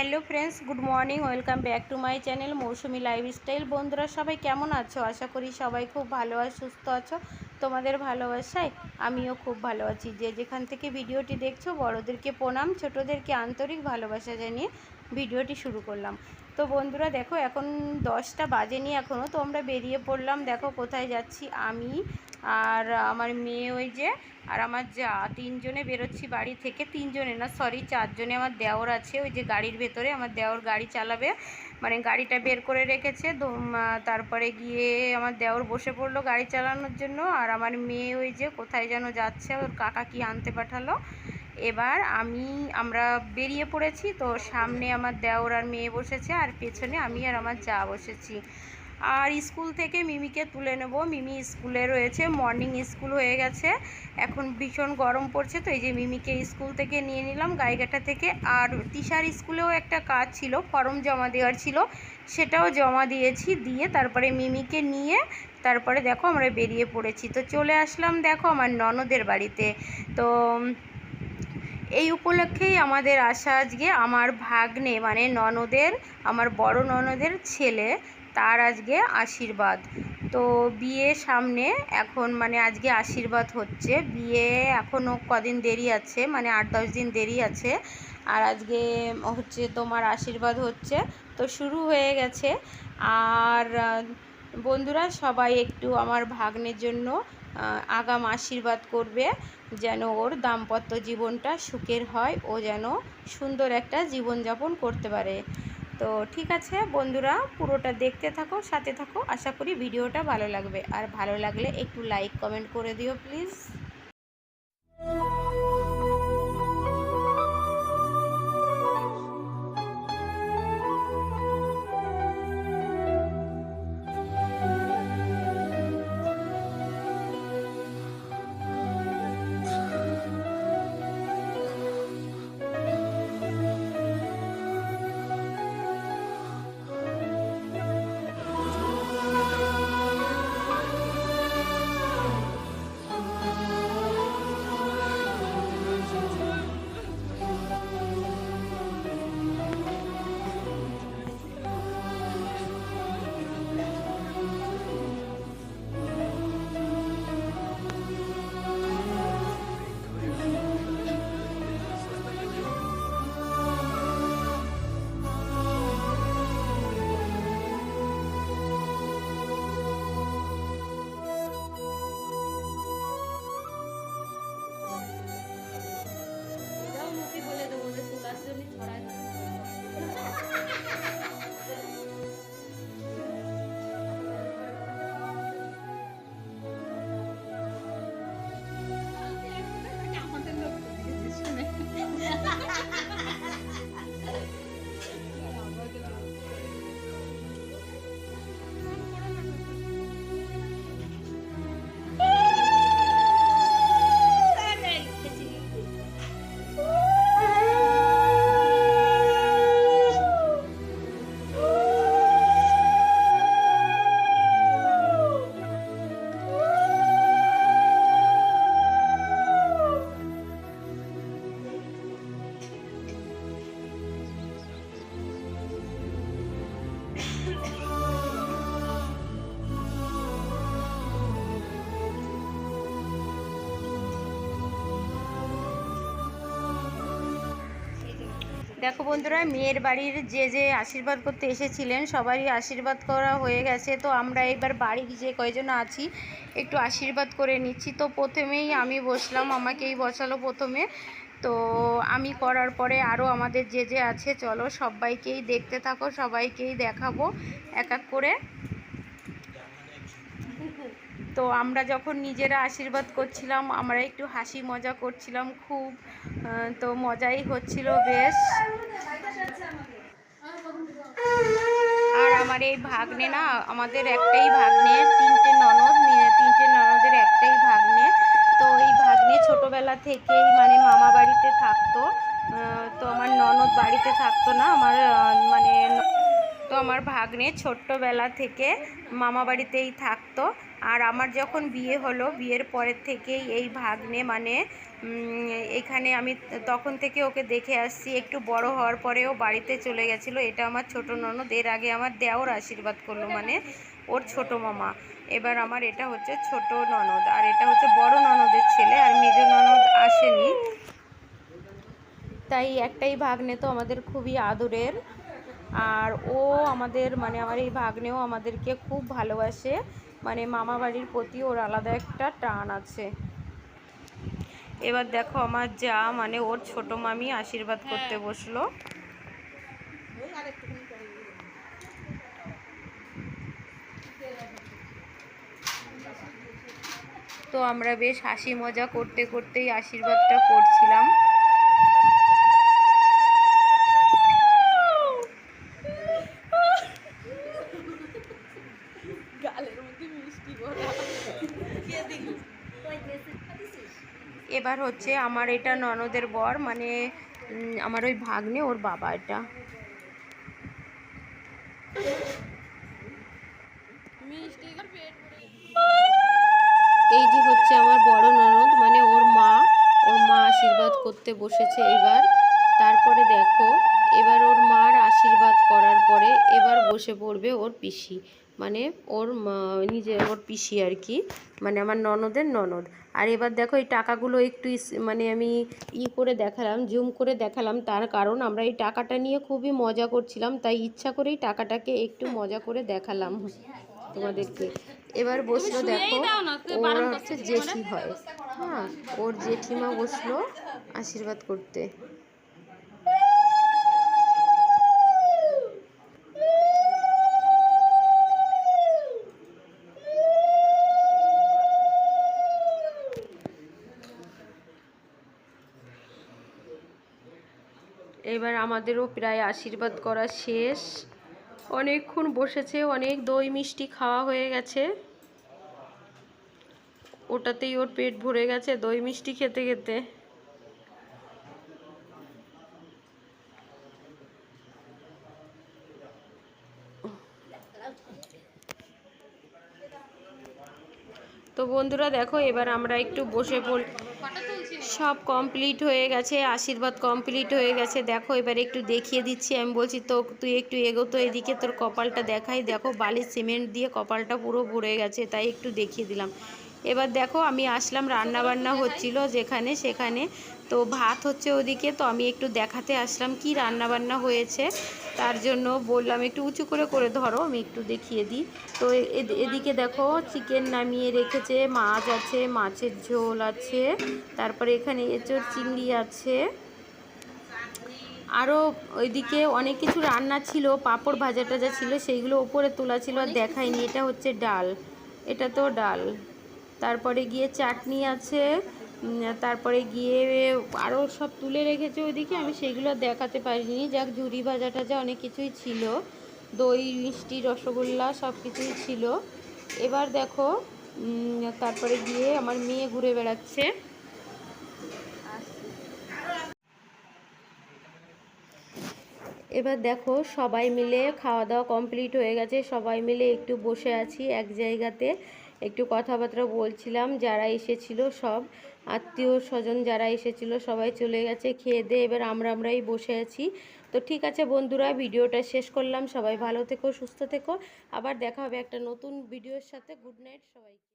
Hello friends, good morning, welcome back to my channel Mousumi lifestyle. বন্ধুরা, সবাই কেমন আছো? আশা করি সবাই খুব ভালো আর সুস্থ আছো। তোমাদের ভালোবাসায় আমিও খুব ভালো আছি। যে যেখান থেকে ভিডিওটি দেখছ, বড়োদেরকে প্রণাম, ছোটোদেরকে আন্তরিক ভালোবাসা জানিয়ে ভিডিওটি শুরু করলাম। তো বন্ধুরা, দেখো, এখন দশটা বাজেনি এখনও তো আমরা বেরিয়ে পড়লাম। দেখো, কোথায় যাচ্ছি আমি আর আমার মেয়ে ওই যে, আর আমার যা, তিনজনে বেরোচ্ছি বাড়ি থেকে, তিনজনে না সরি চারজনে, আমার দেওর আছে, ওই যে গাড়ির ভেতরে, আমার দেওর গাড়ি চালাবে মানে গাড়িটা বের করে রেখেছে তারপরে গিয়ে আমার দেওর বসে পড়ল গাড়ি চালানোর জন্য, আর আমার মেয়ে ওই যে কোথায় যেন যাচ্ছে, ওর কাকা কি আনতে পাঠালো। এবার আমি, আমরা বেরিয়ে পড়েছি, তো সামনে আমার দেওর আর মেয়ে বসেছে, আর পেছনে আমি আর আমার যা বসেছি। আর স্কুল থেকে মিমিকে তুলে নেব। মিমি স্কুলে রয়েছে মর্নিং স্কুল হয়ে গেছে। এখন ভীষণ গরম পড়ছে, তো এই যে মিমিকে স্কুল থেকে নিয়ে নিলাম। গাইঘাটা থেকে আর তিশার স্কুলেও একটা কাজ ছিল, ফর্ম জমা দেওয়ার ছিল। সেটাও জমা দিয়েছি, দিয়ে তারপরে মিমিকে নিয়ে তারপরে দেখো আমরা বেরিয়ে পড়েছি। তো চলে আসলাম দেখো আমার ননদের বাড়িতে। তো এই উপলক্ষেই আমাদের আসা আজকে আমার ভাগ্নে মানে ননদের, আমার বড় ননদের ছেলে। তার আজকে আশীর্বাদ। তো বিয়ে সামনে এখন মানে আজকে আশীর্বাদ হচ্ছে। বিয়ে এখনও কদিন দেরি আছে মানে আট দশ দিন দেরি আছে। আর আজকে হচ্ছে তোমার আশীর্বাদ হচ্ছে। তো শুরু হয়ে গেছে। আর বন্ধুরা সবাই একটু আমার ভাগ্নের জন্য আগাম আশীর্বাদ করবে। যেন ওর দাম্পত্য জীবনটা সুখের হয়। ও যেন সুন্দর একটা জীবনযাপন করতে পারে। তো ঠিক আছে বন্ধুরা, পুরোটা দেখতে থাকো, সাথে থাকো। আশা করি ভিডিওটা ভালো লাগবে। আর ভালো লাগলে একটু লাইক কমেন্ট করে দিও প্লিজ দেখো বন্ধুরা, মেয়ের বাড়ির যে যে আশীর্বাদ করতে এসেছিলেন, সবারই আশীর্বাদ করা হয়ে গেছে। তো আমরা এবার বাড়ির যে কয়জন আছি, একটু আশীর্বাদ করে নিচ্ছি। তো প্রথমেই আমি বসলাম, আমাকেই বসালো প্রথমে। তো আমি করার পরে আরও আমাদের যে যে আছে, চলো সবাইকেই দেখতে থাকো, সবাইকেই দেখাবো, এক এক করে। তো আমরা যখন নিজেরা আশীর্বাদ করছিলাম, আমরা একটু হাসি মজা করছিলাম, খুব তো মজাই হচ্ছিল বেশ। আর আমার এই ভাগ্নে না, আমাদের একটাই ভাগ্নে, তিনটে ননদ তিনটে ননদের একটাই ভাগ্নে। তো এই ভাগ্নে ছোটোবেলা থেকেই মানে মামা বাড়িতে থাকতো তো আমার ননদ বাড়িতে থাকতো না, আমার মানে আমার ভাগ্নে ছোট্টবেলা থেকে মামা বাড়িতেই থাকতো। আর আমার যখন বিয়ে হলো, বিয়ের পরের থেকেই এই ভাগ্নে মানে এখানে আমি তখন থেকে ওকে দেখে আসছি। একটু বড় হওয়ার পরেও বাড়িতে চলে গেছিল। এটা আমার ছোট ননদ। এর আগে আমার দেওর আশীর্বাদ করল মানে ওর ছোট মামা। এবার আমার এটা হচ্ছে ছোট ননদ। আর এটা হচ্ছে বড় ননদের ছেলে, আর মেজ ননদ আসেনি। তাই একটাই ভাগ্নে তো আমাদের খুবই আদরের। আর ও আমাদের মানে আমার এই ভাগ্নেও আমাদেরকে খুব ভালোবাসে। মানে মামা বাড়ির প্রতি ওর আলাদা একটা টান আছে। এবার দেখো আমার যা মানে ওর ছোট মামি আশীর্বাদ করতে বসল। তো আমরা বেশ হাসি মজা করতে করতেই আশীর্বাদটা করছিলাম। এবার হচ্ছে আমার এটা ননদের বর মানে আমার ওই ভাগ্নে, ওর বাবা এটা। এই যে হচ্ছে আমার বড় ননদ মানে ওর মা ওর মা আশীর্বাদ করতে বসেছে এবার। তারপরে দেখো, এবার ওর মার আশীর্বাদ করার পরে এবার বসে পড়বে ওর পিসি। মানে ওর মা- নিজে ওর পিসি আর কি। মানে আমার ননদের ননদ। আর এবার দেখো এই টাকাগুলো একটু মানে আমি ই করে দেখালাম জুম করে দেখালাম। তার কারণ আমরা এই টাকাটা নিয়ে খুবই মজা করছিলাম তাই ইচ্ছা করেই টাকাটাকে একটু মজা করে দেখালাম তোমাদেরকে। এবার বসল দেখো ওর হচ্ছে জেঠি হয়। হ্যাঁ ওর জেঠিমা বসল আশীর্বাদ করতে। এবার আমাদেরও প্রায় আশীর্বাদ করা শেষ। অনেকক্ষণ বসেছে, অনেক দই মিষ্টি খাওয়া হয়ে গেছে। ওটাতেই ওর পেট ভরে গেছে দই মিষ্টি খেতে খেতে। তো বন্ধুরা দেখো, এবার আমরা একটু বসে পড় সব কমপ্লিট হয়ে গেছে, আশীর্বাদ কমপ্লিট হয়ে গেছে। দেখো, এবার একটু দেখিয়ে দিচ্ছি। আমি বলছি তো তুই একটু এগোতো এদিকে, তোর কপালটা দেখাই। দেখো বালি সিমেন্ট দিয়ে কপালটা পুরো ভরে গেছে, তাই একটু দেখিয়ে দিলাম। এবার দেখো, আমি আসলাম রান্না বান্না হচ্ছিল যেখানে সেখানে। তো ভাত হচ্ছে ওদিকে, তো আমি একটু দেখাতে আসলাম কি রান্না বান্না হয়েছে। তার জন্য বললাম একটু উঁচু করে করে ধরো আমি একটু দেখিয়ে দিই। তো এদিকে দেখো চিকেন নামিয়ে রেখেছে মাছ আছে মাছের ঝোল আছে তারপরে এখানে এঁচোড় চিংড়ি আছে। আরও ওইদিকে অনেক কিছু রান্না ছিল পাঁপড় ভাজা টাজা ছিল সেইগুলো ওপরে তোলা ছিল আর দেখায়নি এটা হচ্ছে ডাল এটা তো ডাল। তারপরে গিয়ে চাটনি আছে তারপরে গিয়ে আরও সব তুলে রেখেছে ওইদিকে, আমি সেগুলো দেখাতে পারিনি। যাক, ঝুরি ভাজা টাজা অনেক কিছুই ছিল। দই, মিষ্টি, রসগোল্লা সব কিছুই ছিল। এবার দেখো তারপরে গিয়ে আমার মেয়ে ঘুরে বেড়াচ্ছে। এবার দেখো, সবাই মিলে খাওয়া দাওয়া কমপ্লিট হয়ে গেছে। সবাই মিলে একটু বসে আছি এক জায়গাতে। একটু কথাবার্তা বলছিলাম, যারা এসেছিল সব, আত্মীয় স্বজন যারা এসেছিল সবাই চলে গেছে, খেয়ে দিয়ে এবার আমরা আমরাই বসে আছি। তো ঠিক আছে বন্ধুরা, ভিডিওটা শেষ করলাম, সবাই ভালো থেকো, সুস্থ থেকো, আবার দেখা হবে একটা নতুন ভিডিওর সাথে, গুড নাইট সবাইকে।